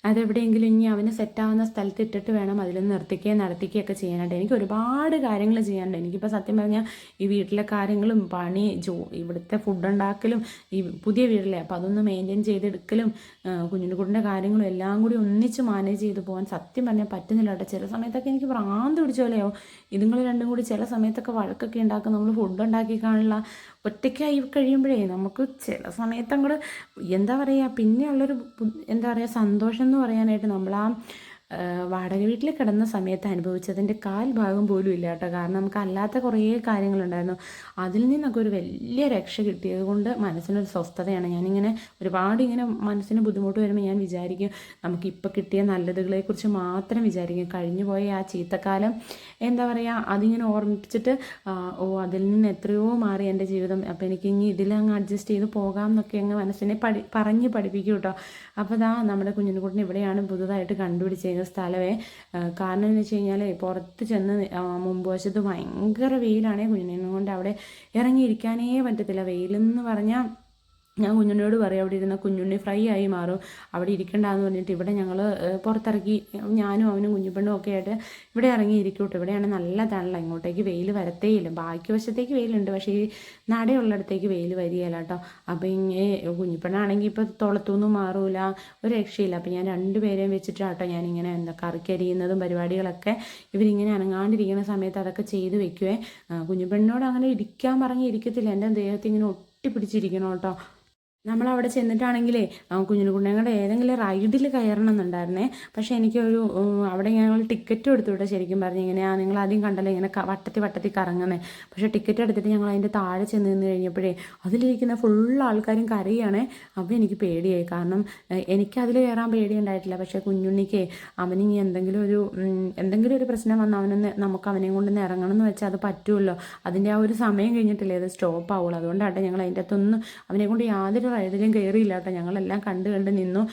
അതെവിടെയെങ്കിലും ഇനി അവന് സെറ്റാവുന്ന സ്ഥലത്ത് ഇട്ടിട്ട് വേണം അതിൽ നിർത്തിക്കുകയും നടത്തിക്കുകയൊക്കെ ചെയ്യാനായിട്ട്. എനിക്ക് ഒരുപാട് കാര്യങ്ങൾ ചെയ്യാനുണ്ട്. എനിക്കിപ്പോൾ സത്യം പറഞ്ഞാൽ ഈ വീട്ടിലെ കാര്യങ്ങളും പണി ജോ ഇവിടുത്തെ ഫുഡ് ഉണ്ടാക്കലും ഈ പുതിയ വീട്ടിലെ അപ്പോൾ അതൊന്ന് മെയിന്റെയിൻ ചെയ്തെടുക്കലും കുഞ്ഞിന്റെ കാര്യങ്ങളും എല്ലാം കൂടി ഒന്നിച്ച് മാനേജ് ചെയ്ത് പോകാൻ സത്യം പറഞ്ഞാൽ പറ്റുന്നില്ല കേട്ടോ. ചില സമയത്തൊക്കെ എനിക്ക് ഭ്രാന്ത് പിടിച്ച പോലെയോ ഇതുങ്ങൾ രണ്ടും കൂടി ചില സമയത്തൊക്കെ വഴക്കൊക്കെ ഉണ്ടാക്കും. നമ്മൾ ഫുഡ് ഉണ്ടാക്കി കാണില്ല ഒറ്റയ്ക്കായി കഴിയുമ്പോഴേ നമുക്ക് ചില സമയത്ത് അങ്ങോട്ട് എന്താ പറയുക പിന്നെയുള്ളൊരു എന്താ പറയുക സന്തോഷം എന്ന് പറയാനായിട്ട് നമ്മൾ ആ, വാടക വീട്ടിൽ കിടന്ന സമയത്ത് അനുഭവിച്ചതിന്റെ കാൽ ഭാഗം പോലും ഇല്ല കേട്ടോ. കാരണം നമുക്ക് അല്ലാത്ത കുറേ കാര്യങ്ങളുണ്ടായിരുന്നു. അതിൽ നിന്നൊക്കെ ഒരു വലിയ രക്ഷ കിട്ടിയത് കൊണ്ട് മനസ്സിനൊരു സ്വസ്ഥതയാണ്. ഞാനിങ്ങനെ ഒരുപാട് ഇങ്ങനെ മനസ്സിന് ബുദ്ധിമുട്ട് വരുമ്പോൾ ഞാൻ വിചാരിക്കും നമുക്ക് ഇപ്പോൾ കിട്ടിയ നല്ലതുകളെക്കുറിച്ച് മാത്രം വിചാരിക്കും. കഴിഞ്ഞു പോയ ആ ചീത്തക്കാലം എന്താ പറയുക അതിങ്ങനെ ഓർമ്മിപ്പിച്ചിട്ട് ഓ അതിൽ നിന്ന് എത്രയോ മാറി എന്റെ ജീവിതം. അപ്പോൾ എനിക്ക് ഇനി ഇതിലങ്ങ് അഡ്ജസ്റ്റ് ചെയ്ത് പോകാം എന്നൊക്കെ അങ്ങ് മനസ്സിനെ പഠി പറഞ്ഞ് പഠിപ്പിക്കും കേട്ടോ. അപ്പോൾ ദാ നമ്മുടെ കുഞ്ഞിനെക്കുട്ടിന് ഇവിടെയാണ് പുതുതായിട്ട് കണ്ടുപിടിച്ചിരിക്കുന്ന സ്ഥലമേ. കാരണം എന്ന് വെച്ച് കഴിഞ്ഞാൽ പുറത്ത് ചെന്ന് നി- മുമ്പ് വശത്ത് ഭയങ്കര വെയിലാണേ കുഞ്ഞിനെ കൊണ്ട് അവിടെ ഇറങ്ങിയിരിക്കാനേ പറ്റത്തില്ല. വെയിലെന്ന് പറഞ്ഞാൽ ഞാൻ കുഞ്ഞുണ്ണിയോട് പറയും അവിടെ ഇരുന്ന കുഞ്ഞുണ്ണി ഫ്രൈ ആയി മാറും. അവിടെ ഇരിക്കണ്ടെന്ന് പറഞ്ഞിട്ട് ഇവിടെ ഞങ്ങൾ പുറത്തിറക്കി ഞാനും അവനും കുഞ്ഞുപെണ്ണും ഒക്കെ ആയിട്ട് ഇവിടെ ഇറങ്ങി ഇരിക്കൂട്ടോ ഇവിടെയാണ് നല്ല തണല. ഇങ്ങോട്ടേക്ക് വെയിൽ വരത്തേയില്ല ബാക്കി വശത്തേക്ക് വെയിലുണ്ട്. പക്ഷേ ഈ നടയുള്ളിടത്തേക്ക് വെയിൽ വരികയില്ല കേട്ടോ അപ്പോൾ ഇങ്ങനെ കുഞ്ഞുപെണ്ണാണെങ്കിൽ ഇപ്പോൾ തുളത്തൊന്നും മാറൂല. ഒരു രക്ഷയില്ല. അപ്പോൾ ഞാൻ രണ്ടുപേരെയും വെച്ചിട്ടാട്ടോ ഞാനിങ്ങനെ എന്താ കറിക്കരിയുന്നതും പരിപാടികളൊക്കെ ഇവരിങ്ങനെ അനങ്ങാണ്ടിരിക്കുന്ന സമയത്ത് അതൊക്കെ ചെയ്ത് വെക്കുവേ. കുഞ്ഞുപെണ്ണിനോട് അങ്ങനെ ഇരിക്കാൻ പറഞ്ഞ് ഇരിക്കത്തില്ല. എന്റെ ദേഹത്ത് ഇങ്ങനെ ഒട്ടിപ്പിടിച്ചിരിക്കണം കേട്ടോ നമ്മളവിടെ ചെന്നിട്ടാണെങ്കിലേ കുഞ്ഞിന് കുഞ്ഞുങ്ങളുടെ ഏതെങ്കിലും റൈഡിൽ കയറണം എന്നുണ്ടായിരുന്നേ പക്ഷേ എനിക്കൊരു അവിടെ ഞങ്ങൾ ടിക്കറ്റ് എടുത്തു വിട്ടോ ശരിക്കും പറഞ്ഞു ഇങ്ങനെ ആ നിങ്ങൾ ആദ്യം കണ്ടല്ലോ ഇങ്ങനെ വട്ടത്തി വട്ടത്തി കറങ്ങുന്നേ. പക്ഷേ ടിക്കറ്റ് എടുത്തിട്ട് ഞങ്ങൾ അതിന്റെ താഴെ ചെന്ന് നിന്ന് കഴിഞ്ഞപ്പോഴേ അതിലിരിക്കുന്ന ഫുൾ ആൾക്കാരും കരയുകയാണേ. അപ്പോൾ എനിക്ക് പേടിയായി. കാരണം എനിക്ക് കയറാൻ പേടി ഉണ്ടായിട്ടില്ല പക്ഷേ കുഞ്ഞുണ്ണിക്ക് അവനിനി എന്തെങ്കിലും ഒരു എന്തെങ്കിലും ഒരു പ്രശ്നം വന്ന് അവനൊന്ന് നമുക്ക് അവനെയും കൊണ്ടൊന്ന് ഇറങ്ങണം എന്ന് വെച്ചാൽ അത് പറ്റുമല്ലോ. അതിന്റെ ആ ഒരു സമയം കഴിഞ്ഞിട്ടില്ലേ അത് സ്റ്റോപ്പ് ആവുള്ളൂ. അതുകൊണ്ടാട്ടെ ഞങ്ങൾ അതിന്റെ അകത്തൊന്നും അവനെ കൊണ്ട് യാതൊരു റൈഡിലും കയറിയില്ല കേട്ടോ. ഞങ്ങളെല്ലാം കണ്ട് കണ്ട് നിന്നു.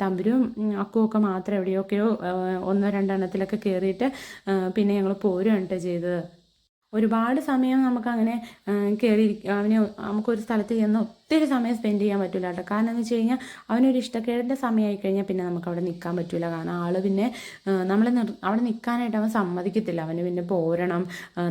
തമ്പരും ഉം, ഒക്കെ മാത്രം എവിടെയൊക്കെയോ ഒന്നോ രണ്ടെണ്ണത്തിലൊക്കെ കയറിയിട്ട് പിന്നെ ഞങ്ങൾ പോരുകയാണ് ചെയ്തത്. ഒരുപാട് സമയം നമുക്കങ്ങനെ കയറി അവന് നമുക്കൊരു സ്ഥലത്ത് ചെന്ന് ഒത്തിരി സമയം സ്പെൻഡ് ചെയ്യാൻ പറ്റില്ല കേട്ടോ. കാരണം എന്ന് വെച്ച് കഴിഞ്ഞാൽ അവനൊരു ഇഷ്ടക്കേടിന്റെ സമയമായി കഴിഞ്ഞാൽ പിന്നെ നമുക്ക് അവിടെ നിൽക്കാൻ പറ്റില്ല കാരണം ആൾ പിന്നെ നമ്മൾ അവിടെ നിൽക്കാനായിട്ട് അവൻ സമ്മതിക്കത്തില്ല. അവന് പിന്നെ പോരണം.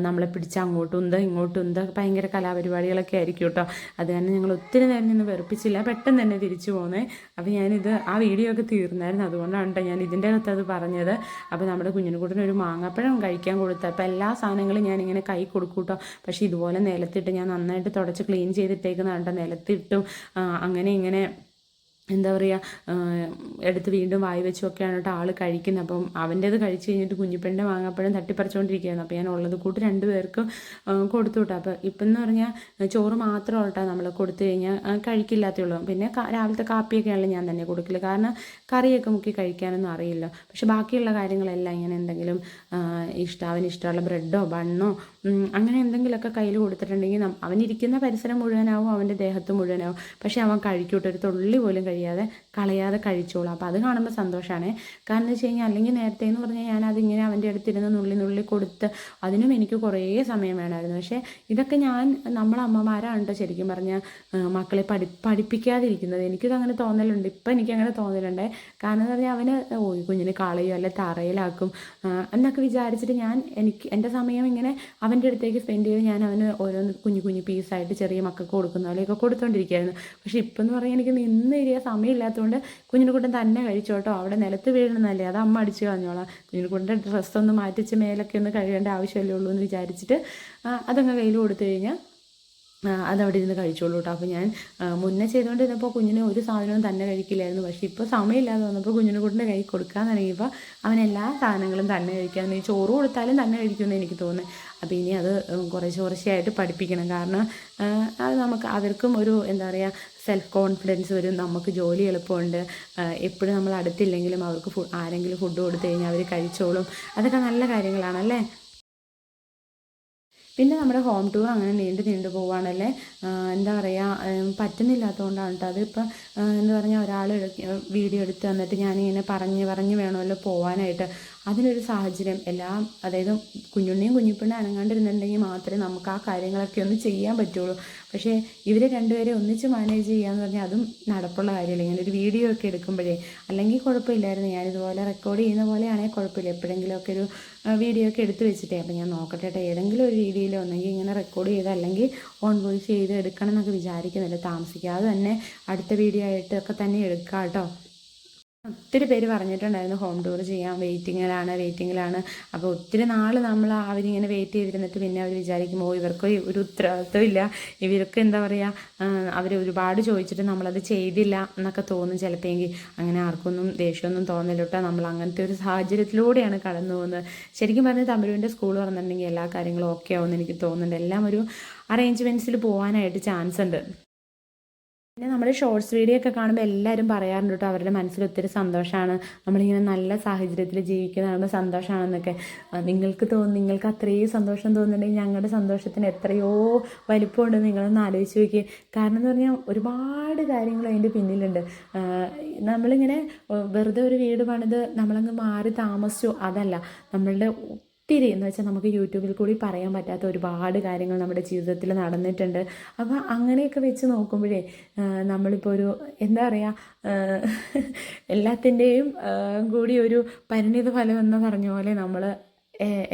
നമ്മളെ പിടിച്ച് അങ്ങോട്ടും ഉണ്ട് ഇങ്ങോട്ടും ഉണ്ട് ഭയങ്കര കലാപരിപാടികളൊക്കെ ആയിരിക്കും കേട്ടോ. അത് കാരണം ഞങ്ങൾ ഒത്തിരി നേരം നിന്ന് വെറുപ്പിച്ചില്ല. പെട്ടെന്ന് തന്നെ തിരിച്ചു പോകുന്നത് അപ്പോൾ ഞാനിത് ആ വീഡിയോ ഒക്കെ തീർന്നായിരുന്നു. അതുകൊണ്ടാണ് കേട്ടോ ഞാൻ ഇതിന്റെ അകത്ത് അത് പറഞ്ഞത്. അപ്പോൾ നമ്മുടെ കുഞ്ഞിനുകൂട്ടിന് ഒരു മാങ്ങാപ്പഴം കഴിക്കാൻ കൊടുത്ത. അപ്പോൾ എല്ലാ സാധനങ്ങളും ഞാനിങ്ങനെ കൈ കൊടുക്കൂട്ടോ കേട്ടോ പക്ഷേ ഇതുപോലെ നിലത്തിട്ട് ഞാൻ നന്നായിട്ട് തുടച്ച് ക്ലീൻ ചെയ്തിട്ടേക്കുന്നതാണ് കേട്ടോ ആ, അങ്ങനെ ഇങ്ങനെ എന്താ പറയുക എടുത്ത് വീണ്ടും വായി വെച്ചൊക്കെയാണ് കേട്ടോ ആൾ കഴിക്കുന്നത്. അപ്പം അവന്റേത് കഴിച്ച് കഴിഞ്ഞിട്ട് കുഞ്ഞിപ്പെണ്ണിന്റെ മാങ്ങാപ്പഴം തട്ടിപ്പറിച്ചുകൊണ്ടിരിക്കുകയാണ്. അപ്പോൾ ഞാൻ ഉള്ളത് കൂട്ട് രണ്ട് പേർക്കും കൊടുത്തു വിട്ടു. അപ്പോൾ ഇപ്പം എന്ന് പറഞ്ഞാൽ ചോറ് മാത്രം കേട്ടോ നമ്മൾ കൊടുത്തു കഴിഞ്ഞാൽ ആ, കഴിക്കില്ലാത്തേ പിന്നെ രാവിലത്തെ കാപ്പിയൊക്കെയാണല്ലോ ഞാൻ തന്നെ കൊടുക്കില്ല കാരണം കറിയൊക്കെ മുക്കി കഴിക്കാനൊന്നും അറിയില്ല. പക്ഷെ ബാക്കിയുള്ള കാര്യങ്ങളെല്ലാം ഇങ്ങനെ എന്തെങ്കിലും ഇഷ്ടം ഇഷ്ടമുള്ള ബ്രെഡോ ബണ്ണോ അങ്ങനെ എന്തെങ്കിലുമൊക്കെ കയ്യിൽ കൊടുത്തിട്ടുണ്ടെങ്കിൽ അവനിരിക്കുന്ന പരിസരം മുഴുവനാവും അവന്റെ ദേഹത്ത് മുഴുവനാവും. പക്ഷേ അവൻ കഴിക്കൂട്ടൊരു തുള്ളി പോലും കഴിയാതെ കളയാതെ കഴിച്ചോളൂ. അപ്പോൾ അത് കാണുമ്പോൾ സന്തോഷമാണ് കാരണം എന്ന് വെച്ച് കഴിഞ്ഞാൽ അല്ലെങ്കിൽ നേരത്തെ എന്ന് പറഞ്ഞാൽ ഞാൻ അതിങ്ങനെ അവന്റെ അടുത്തിരുന്ന് നുള്ളി നുള്ളി കൊടുത്ത് അതിനും എനിക്ക് കുറേ സമയം വേണമായിരുന്നു. പക്ഷേ ഇതൊക്കെ ഞാൻ നമ്മളെ അമ്മമാരാണ് കേട്ടോ ശരിക്കും പറഞ്ഞാൽ മക്കളെ പഠി പഠിപ്പിക്കാതിരിക്കുന്നത്. എനിക്കിത് അങ്ങനെ തോന്നലുണ്ട്. ഇപ്പം എനിക്കങ്ങനെ തോന്നലുണ്ട്. കാരണം എന്ന് പറഞ്ഞാൽ അവന് ഓ കുഞ്ഞിന് കളയോ അല്ലെ തറയിലാക്കും എന്നൊക്കെ വിചാരിച്ചിട്ട് ഞാൻ എനിക്ക് എന്റെ സമയം ഇങ്ങനെ അവന്റെ അടുത്തേക്ക് സ്പെൻഡ് ചെയ്ത് ഞാൻ അവന് ഓരോന്ന് കുഞ്ഞു കുഞ്ഞു പീസായിട്ട് ചെറിയ മക്കൾക്ക് കൊടുക്കുന്ന പോലെയൊക്കെ കൊടുത്തോണ്ടിരിക്കുകയായിരുന്നു പക്ഷേ ഇപ്പം എന്ന് പറഞ്ഞാൽ എനിക്ക് നിന്ന് ഇരിയ സമയമില്ലാത്തതുകൊണ്ട് കുഞ്ഞിനെക്കൂട്ടൻ തന്നെ കഴിച്ചോട്ടോ. അവിടെ നിലത്ത് വീഴണമെന്നല്ലേ. അത് അമ്മ അടിച്ചു കളഞ്ഞോളാം. കുഞ്ഞിനെക്കൂട്ടന്റെ ഡ്രസ്സൊന്ന് മാറ്റിച്ച് മേലൊക്കെ ഒന്ന് കഴുകേണ്ട ആവശ്യമല്ലേ ഉള്ളൂ എന്ന് വിചാരിച്ചിട്ട് അതങ്ങ് കയ്യിൽ കൊടുത്തു കഴിഞ്ഞാൽ അതവിടെ ഇരുന്ന് കഴിച്ചോളൂ കേട്ടോ അപ്പോൾ ഞാൻ മുന്നേ ചെയ്തുകൊണ്ടിരുന്നപ്പോൾ കുഞ്ഞിന് ഒരു സാധനവും തന്നെ കഴിക്കില്ലായിരുന്നു. പക്ഷേ ഇപ്പോൾ സമയമില്ലാതെ വന്നപ്പോൾ കുഞ്ഞിന് കൂട്ടിന്റെ കൈ കൊടുക്കാൻ തുടങ്ങിയപ്പോൾ അവൻ എല്ലാ സാധനങ്ങളും തന്നെ കഴിക്കാൻ ഈ ചോറ് കൊടുത്താലും തന്നെ കഴിക്കുമെന്ന് എനിക്ക് തോന്നുന്നു. അപ്പോൾ ഇനി അത് കുറേശ്ശെ കുറേശ്ശെയായിട്ട് പഠിപ്പിക്കണം. കാരണം അത് നമുക്ക് അവർക്കും ഒരു എന്താ പറയുക സെൽഫ് കോൺഫിഡൻസ് വരും നമുക്ക് ജോലി എളുപ്പമുണ്ട്. എപ്പോഴും നമ്മൾ അടുത്തില്ലെങ്കിലും അവർക്ക് ഫു ആരെങ്കിലും ഫുഡ് കൊടുത്തു കഴിഞ്ഞാൽ അവർ കഴിച്ചോളും. അതൊക്കെ നല്ല കാര്യങ്ങളാണല്ലേ പിന്നെ നമ്മുടെ ഹോം ടൂർ അങ്ങനെ നീണ്ടു നീണ്ടു പോവുകയാണല്ലേ എന്താ പറയുക പറ്റുന്നില്ലാത്തതുകൊണ്ടാണ് കേട്ടോ അതിപ്പോൾ എന്ന് പറഞ്ഞാൽ ഒരാൾ വീഡിയോ എടുത്ത് തന്നിട്ട് ഞാനിങ്ങനെ പറഞ്ഞ് പറഞ്ഞ് വേണമല്ലോ പോകാനായിട്ട് അതിനൊരു സാഹചര്യം. എല്ലാം അതായത് കുഞ്ഞുണ്ണിയും കുഞ്ഞിപ്പെണ്ണും അനങ്ങാണ്ടിരുന്നുണ്ടെങ്കിൽ മാത്രമേ നമുക്ക് ആ കാര്യങ്ങളൊക്കെ ഒന്ന് ചെയ്യാൻ പറ്റുള്ളൂ. പക്ഷേ ഇവർ രണ്ടുപേരെ ഒന്നിച്ച് മാനേജ് ചെയ്യാന്ന് പറഞ്ഞാൽ അതും നടപ്പുള്ള കാര്യമില്ല. ഇങ്ങനെ ഒരു വീഡിയോ ഒക്കെ എടുക്കുമ്പോഴേ. അല്ലെങ്കിൽ കുഴപ്പമില്ലായിരുന്നു. ഞാനിതുപോലെ റെക്കോർഡ് ചെയ്യുന്ന പോലെയാണെങ്കിൽ കുഴപ്പമില്ല. എപ്പോഴെങ്കിലുമൊക്കെ ഒരു വീഡിയോ ഒക്കെ എടുത്ത് വെച്ചിട്ടേ. അപ്പം ഞാൻ നോക്കട്ടെ കേട്ടോ ഏതെങ്കിലും ഒരു രീതിയിൽ ഒന്നെങ്കിൽ ഇങ്ങനെ റെക്കോർഡ് ചെയ്ത് അല്ലെങ്കിൽ ഓൺ വോയിസ് ചെയ്ത് എടുക്കണം എന്നൊക്കെ വിചാരിക്കുന്നില്ല. താമസിക്കാതെ തന്നെ അടുത്ത വീഡിയോ ആയിട്ടൊക്കെ തന്നെ എടുക്കാം കേട്ടോ ഒത്തിരി പേര് പറഞ്ഞിട്ടുണ്ടായിരുന്നു ഹോം ടൂർ ചെയ്യാം വെയിറ്റിങ്ങിലാണ് വെയിറ്റിങ്ങിലാണ് അപ്പോൾ ഒത്തിരി നാൾ നമ്മൾ അവരിങ്ങനെ വെയിറ്റ് ചെയ്തിരുന്നിട്ട് പിന്നെ അവർ വിചാരിക്കുമ്പോൾ ഇവർക്ക് ഒരു ഉത്തരവാദിത്വം ഇല്ല. ഇവർക്ക് എന്താ പറയുക അവർ ഒരുപാട് ചോദിച്ചിട്ട് നമ്മളത് ചെയ്തില്ല എന്നൊക്കെ തോന്നും ചിലപ്പോഴെങ്കിൽ അങ്ങനെ ആർക്കൊന്നും ദേഷ്യമൊന്നും തോന്നില്ല കേട്ടോ. നമ്മൾ അങ്ങനത്തെ ഒരു സാഹചര്യത്തിലൂടെയാണ് കടന്നു പോകുന്നത്. ശരിക്കും പറഞ്ഞാൽ തമിഴുവിന്റെ സ്കൂൾ പറഞ്ഞിട്ടുണ്ടെങ്കിൽ എല്ലാ കാര്യങ്ങളും ഓക്കെ ആവുമെന്ന് എനിക്ക് തോന്നുന്നുണ്ട്. എല്ലാം ഒരു അറേഞ്ച്മെന്റ്സിൽ പോകാനായിട്ട് ചാൻസ് ഉണ്ട്. പിന്നെ നമ്മുടെ ഷോർട്സ് വീഡിയോ ഒക്കെ കാണുമ്പോൾ എല്ലാവരും പറയാറുണ്ട് കേട്ടോ അവരുടെ മനസ്സിൽ ഒത്തിരി സന്തോഷമാണ് നമ്മളിങ്ങനെ നല്ല സാഹചര്യത്തിൽ ജീവിക്കുന്നതാണ് സന്തോഷമാണെന്നൊക്കെ നിങ്ങൾക്ക് തോന്നും നിങ്ങൾക്ക് അത്രയും സന്തോഷം തോന്നുന്നുണ്ടെങ്കിൽ ഞങ്ങളുടെ സന്തോഷത്തിന് എത്രയോ വലിപ്പമുണ്ട്. നിങ്ങളൊന്ന് ആലോചിച്ച് നോക്കി കാരണം എന്ന് പറഞ്ഞാൽ ഒരുപാട് കാര്യങ്ങൾ അതിന്റെ പിന്നിലുണ്ട്. നമ്മളിങ്ങനെ വെറുതെ ഒരു വീട് പണിത് നമ്മളങ്ങ് മാറി താമസിച്ചു. അതല്ല നമ്മളുടെ ഒത്തിരി എന്ന് വെച്ചാൽ നമുക്ക് യൂട്യൂബിൽ കൂടി പറയാൻ പറ്റാത്ത ഒരുപാട് കാര്യങ്ങൾ നമ്മുടെ ജീവിതത്തിൽ നടന്നിട്ടുണ്ട്. അപ്പോൾ അങ്ങനെയൊക്കെ വെച്ച് നോക്കുമ്പോഴേ നമ്മളിപ്പോൾ ഒരു എന്താ പറയുക എല്ലാത്തിന്റെയും കൂടി ഒരു പരിണിത ഫലം എന്ന് പറഞ്ഞ പോലെ നമ്മൾ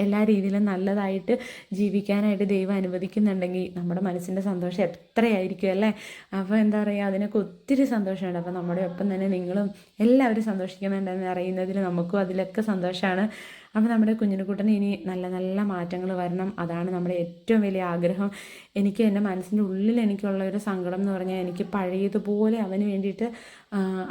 എല്ലാ രീതിയിലും നല്ലതായിട്ട് ജീവിക്കാനായിട്ട് ദൈവം അനുവദിക്കുന്നുണ്ടെങ്കിൽ നമ്മുടെ മനസ്സിന്റെ സന്തോഷം എത്രയായിരിക്കും അല്ലേ? അപ്പോൾ എന്താ പറയുക അതിനൊക്കെ ഒത്തിരി സന്തോഷമുണ്ട്. അപ്പോൾ നമ്മുടെ ഒപ്പം തന്നെ നിങ്ങളും എല്ലാവരും സന്തോഷിക്കുന്നുണ്ടെന്ന് അറിയുന്നതിൽ നമുക്കും അതിലൊക്കെ സന്തോഷമാണ് അപ്പോൾ നമ്മുടെ കുഞ്ഞിനുകൂട്ടന് ഇനി നല്ല നല്ല മാറ്റങ്ങൾ വരണം. അതാണ് നമ്മുടെ ഏറ്റവും വലിയ ആഗ്രഹം. എനിക്ക് എന്റെ മനസ്സിന്റെ ഉള്ളിൽ എനിക്കുള്ള ഒരു സങ്കടം എന്ന് പറഞ്ഞാൽ എനിക്ക് പഴയതുപോലെ അവന് വേണ്ടിയിട്ട്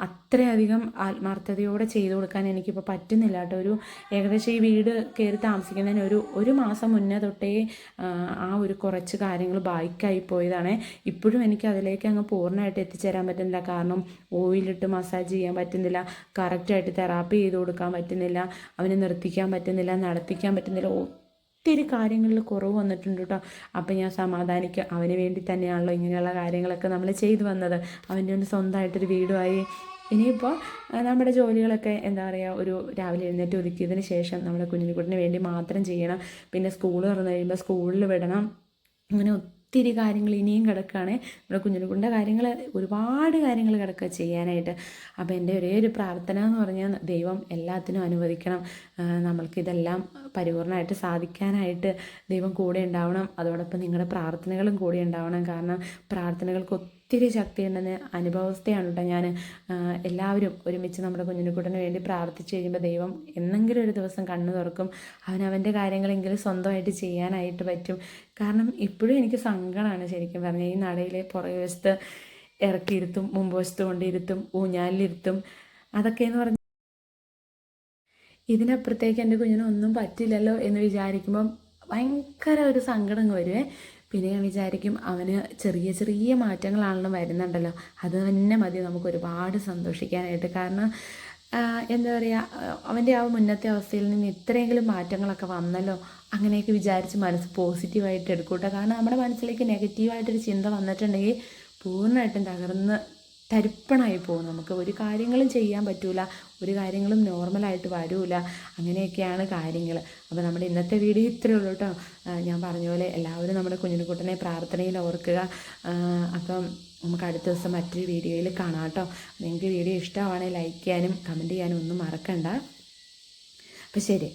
അത്രയധികം ആത്മാർത്ഥതയോടെ ചെയ്തു കൊടുക്കാൻ എനിക്കിപ്പോൾ പറ്റുന്നില്ല കേട്ടോ. ഒരു ഏകദേശം ഈ വീട് കയറി താമസിക്കുന്നതിന് ഒരു ഒരു മാസം മുന്നേ തൊട്ടേ ആ, ആ ഒരു കുറച്ച് കാര്യങ്ങൾ ബായ്ക്കായി പോയതാണ്. ഇപ്പോഴും എനിക്ക് അതിലേക്ക് അങ്ങ് പൂർണമായിട്ട് എത്തിച്ചേരാൻ പറ്റുന്നില്ല. കാരണം ഓയിലിട്ട് മസാജ് ചെയ്യാൻ പറ്റുന്നില്ല. കറക്റ്റായിട്ട് തെറാപ്പി ചെയ്ത് കൊടുക്കാൻ പറ്റുന്നില്ല. അവനെ നിർത്തിക്കാൻ പറ്റുന്നില്ല നടത്തിക്കാൻ പറ്റുന്നില്ല. ഒത്തിരി കാര്യങ്ങളിൽ കുറവ് വന്നിട്ടുണ്ട് കേട്ടോ. അപ്പം ഞാൻ സമാധാനിക്കുക. അവന് വേണ്ടി തന്നെയാണല്ലോ ഇങ്ങനെയുള്ള കാര്യങ്ങളൊക്കെ നമ്മൾ ചെയ്തു വന്നത്. അവന്റെ ഒന്ന് സ്വന്തമായിട്ടൊരു വീടുമായി. ഇനിയിപ്പോൾ നമ്മുടെ ജോലികളൊക്കെ എന്താ പറയുക ഒരു രാവിലെ എഴുന്നേറ്റ് ഒതുക്കിയതിന് ശേഷം നമ്മുടെ കുഞ്ഞിക്കുട്ടിന് വേണ്ടി മാത്രം ചെയ്യണം. പിന്നെ സ്കൂൾ തുറന്നു കഴിയുമ്പോൾ സ്കൂളിൽ വിടണം. അങ്ങനെ ഒത്തിരി കാര്യങ്ങൾ ഇനിയും കിടക്കുകയാണ്. നമ്മുടെ കുഞ്ഞിനുകുണ്ട കാര്യങ്ങൾ ഒരുപാട് കാര്യങ്ങൾ കിടക്കുക ചെയ്യാനായിട്ട്. അപ്പോൾ എന്റെ ഒരേ ഒരു പ്രാർത്ഥന എന്ന് പറഞ്ഞാൽ ദൈവം എല്ലാത്തിനും അനുവദിക്കണം. നമ്മൾക്ക് നമ്മൾക്കിതെല്ലാം പരിപൂർണമായിട്ട് സാധിക്കാനായിട്ട് ദൈവം കൂടെ ഉണ്ടാവണം. അതോടൊപ്പം നിങ്ങളുടെ പ്രാർത്ഥനകളും കൂടെ ഉണ്ടാവണം. കാരണം പ്രാർത്ഥനകൾക്ക് ഒത്തിരി ശക്തിയുണ്ടെന്ന് അനുഭവസ്ഥയാണ് കേട്ടോ ഞാൻ എല്ലാവരും ഒരുമിച്ച് നമ്മുടെ കുഞ്ഞിനുക്കുട്ടന് വേണ്ടി പ്രാർത്ഥിച്ചു കഴിയുമ്പോൾ ദൈവം എന്നെങ്കിലും ഒരു ദിവസം കണ്ണു തുറക്കും. അവൻ അവന്റെ കാര്യങ്ങളെങ്കിലും സ്വന്തമായിട്ട് ചെയ്യാനായിട്ട് പറ്റും. കാരണം ഇപ്പോഴും എനിക്ക് സങ്കടമാണ് ശരിക്കും പറഞ്ഞാൽ ഈ നടയിലെ പുറകു വശത്ത് ഇറക്കിയിരുത്തും മുമ്പ് വശത്ത് കൊണ്ടിരുത്തും ഊഞ്ഞാലിരുത്തും. അതൊക്കെ എന്ന് പറഞ്ഞാൽ ഇതിനപ്പുറത്തേക്ക് എന്റെ കുഞ്ഞിനൊന്നും പറ്റില്ലല്ലോ എന്ന് വിചാരിക്കുമ്പം ഭയങ്കര ഒരു സങ്കടം വരുവേ പിന്നെ ഞാൻ വിചാരിക്കും അവന് ചെറിയ ചെറിയ മാറ്റങ്ങളാണല്ലോ വരുന്നുണ്ടല്ലോ. അത് തന്നെ മതി നമുക്ക് ഒരുപാട് സന്തോഷിക്കാനായിട്ട്. കാരണം എന്താ പറയുക അവന്റെ ആ മുന്നത്തെ അവസ്ഥയിൽ നിന്ന് ഇത്രയെങ്കിലും മാറ്റങ്ങളൊക്കെ വന്നല്ലോ. അങ്ങനെയൊക്കെ വിചാരിച്ച് മനസ്സ് പോസിറ്റീവായിട്ട് എടുക്കൂട്ടോ. കാരണം നമ്മുടെ മനസ്സിലേക്ക് നെഗറ്റീവായിട്ടൊരു ചിന്ത വന്നിട്ടുണ്ടെങ്കിൽ പൂർണമായിട്ടും തകർന്ന് തരിപ്പണായി പോകും. നമുക്ക് ഒരു കാര്യങ്ങളും ചെയ്യാൻ പറ്റൂല ഒരു കാര്യങ്ങളും നോർമലായിട്ട് വരൂല. അങ്ങനെയൊക്കെയാണ് കാര്യങ്ങൾ അപ്പോൾ നമ്മുടെ ഇന്നത്തെ വീഡിയോ ഇത്രയേ ഉള്ളൂ കേട്ടോ ഞാൻ പറഞ്ഞ പോലെ എല്ലാവരും നമ്മുടെ കുഞ്ഞിനുകുട്ടനെ പ്രാർത്ഥനയിൽ ഓർക്കുക. അപ്പം നമുക്ക് അടുത്ത ദിവസം മറ്റൊരു വീഡിയോയിൽ കാണാം കേട്ടോ നിങ്ങൾക്ക് വീഡിയോ ഇഷ്ടമാണെങ്കിൽ ലൈക്ക് ചെയ്യാനും കമന്റ് ചെയ്യാനും ഒന്നും മറക്കണ്ട. അപ്പോൾ ശരി.